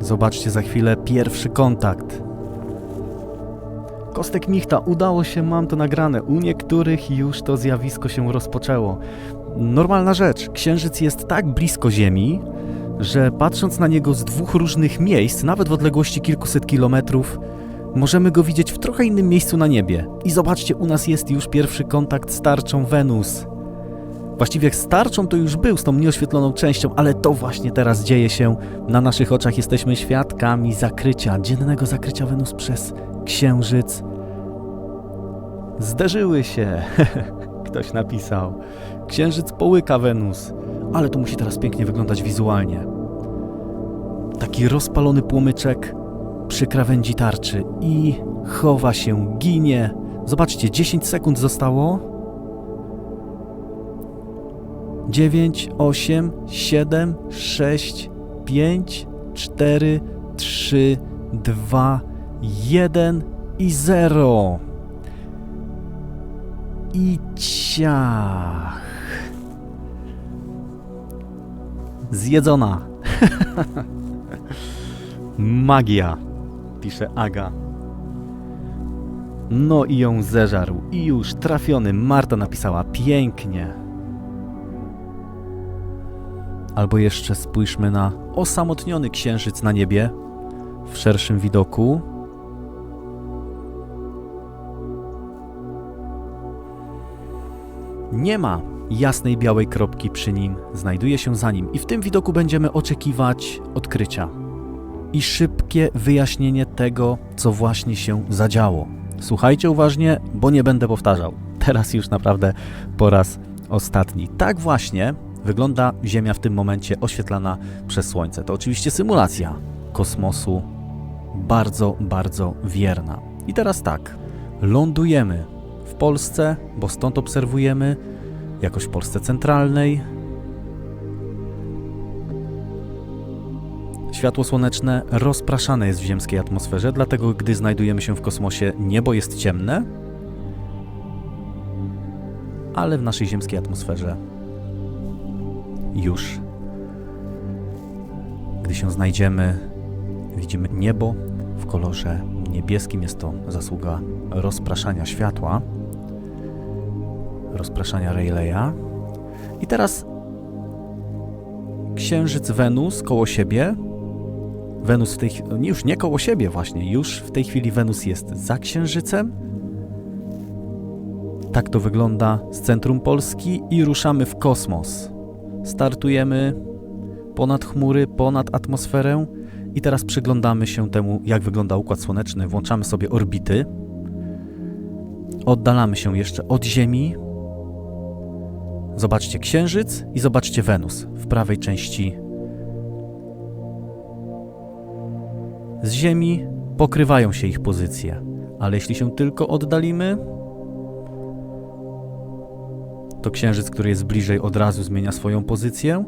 Zobaczcie za chwilę pierwszy kontakt. Kostek Michta, udało się, mam to nagrane. U niektórych już to zjawisko się rozpoczęło. Normalna rzecz. Księżyc jest tak blisko Ziemi, że patrząc na niego z dwóch różnych miejsc, nawet w odległości kilkuset kilometrów, możemy go widzieć w trochę innym miejscu na niebie. I zobaczcie, u nas jest już pierwszy kontakt z tarczą Wenus. Właściwie z tarczą to już był, z tą nieoświetloną częścią, ale to właśnie teraz dzieje się na naszych oczach. Jesteśmy świadkami zakrycia, dziennego zakrycia Wenus przez Księżyc. Zderzyły się. Ktoś napisał. Księżyc połyka Wenus, ale to musi teraz pięknie wyglądać wizualnie. Taki rozpalony płomyczek przy krawędzi tarczy i chowa się, ginie. Zobaczcie, 10 sekund zostało. 9, 8, 7, 6, 5, 4, 3, 2, 1 i 0. I ciach. Zjedzona. Magia, pisze Aga. No i ją zeżarł. I już trafiony. Marta napisała pięknie. Albo jeszcze spójrzmy na osamotniony księżyc na niebie w szerszym widoku. Nie ma jasnej białej kropki przy nim, znajduje się za nim i w tym widoku będziemy oczekiwać odkrycia i szybkie wyjaśnienie tego, co właśnie się zadziało. Słuchajcie uważnie, bo nie będę powtarzał. Teraz już naprawdę po raz ostatni. Tak właśnie wygląda Ziemia w tym momencie oświetlana przez Słońce. To oczywiście symulacja kosmosu, bardzo, bardzo wierna. I teraz tak, lądujemy w Polsce, bo stąd obserwujemy jakoś w Polsce centralnej. Światło słoneczne rozpraszane jest w ziemskiej atmosferze, dlatego gdy znajdujemy się w kosmosie, niebo jest ciemne, ale w naszej ziemskiej atmosferze już, gdy się znajdziemy, widzimy niebo w kolorze niebieskim. Jest to zasługa rozpraszania światła, rozpraszania Rayleigha. I teraz Księżyc Wenus koło siebie. Wenus w tej już nie koło siebie właśnie, już w tej chwili Wenus jest za Księżycem. Tak to wygląda z centrum Polski i ruszamy w kosmos. Startujemy ponad chmury, ponad atmosferę i teraz przyglądamy się temu, jak wygląda Układ Słoneczny. Włączamy sobie orbity. Oddalamy się jeszcze od Ziemi. Zobaczcie Księżyc i zobaczcie Wenus w prawej części. Z Ziemi pokrywają się ich pozycje, ale jeśli się tylko oddalimy, to Księżyc, który jest bliżej, od razu zmienia swoją pozycję,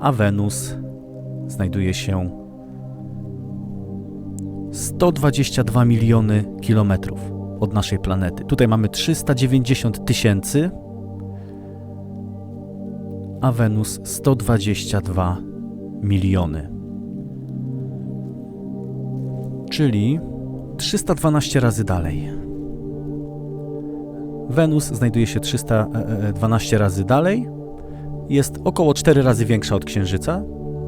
a Wenus znajduje się 122 miliony kilometrów od naszej planety. Tutaj mamy 390 tysięcy, a Wenus 122 miliony. Czyli 312 razy dalej. Wenus znajduje się 312 razy dalej. Jest około 4 razy większa od Księżyca,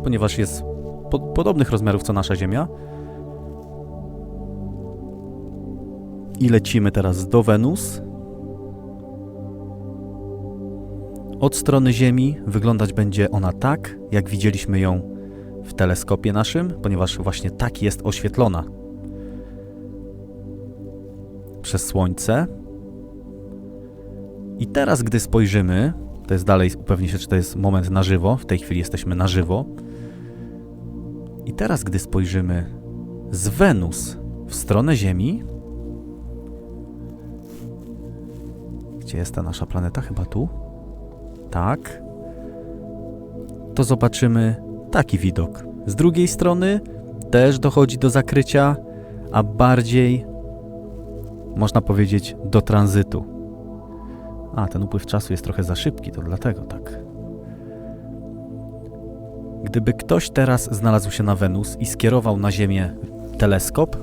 ponieważ jest po podobnych rozmiarów co nasza Ziemia. I lecimy teraz do Wenus. Od strony Ziemi wyglądać będzie ona tak, jak widzieliśmy ją w teleskopie naszym, ponieważ właśnie tak jest oświetlona przez Słońce. I teraz, gdy spojrzymy, to jest dalej, upewnię się, czy to jest moment na żywo, w tej chwili jesteśmy na żywo. I teraz, gdy spojrzymy z Wenus w stronę Ziemi, gdzie jest ta nasza planeta? Chyba tu? Tak. To zobaczymy taki widok. Z drugiej strony też dochodzi do zakrycia, a bardziej można powiedzieć do tranzytu. A, ten upływ czasu jest trochę za szybki, to dlatego tak. Gdyby ktoś teraz znalazł się na Wenus i skierował na Ziemię teleskop,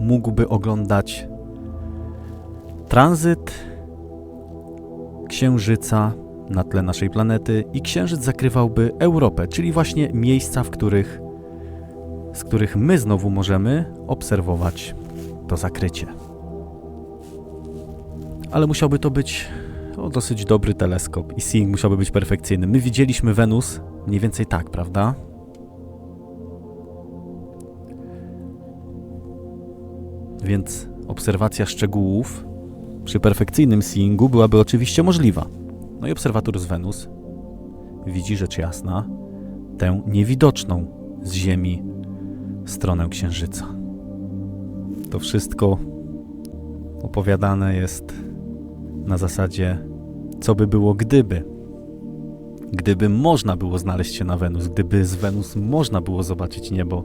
mógłby oglądać tranzyt Księżyca na tle naszej planety i Księżyc zakrywałby Europę, czyli właśnie miejsca, w których, z których my znowu możemy obserwować to zakrycie. Ale musiałby to być o, dosyć dobry teleskop i seeing musiałby być perfekcyjny. My widzieliśmy Wenus mniej więcej tak, prawda? Więc obserwacja szczegółów przy perfekcyjnym seeingu byłaby oczywiście możliwa. No i obserwator z Wenus widzi rzecz jasna tę niewidoczną z Ziemi stronę Księżyca. To wszystko opowiadane jest na zasadzie, co by było gdyby. Gdyby można było znaleźć się na Wenus, gdyby z Wenus można było zobaczyć niebo,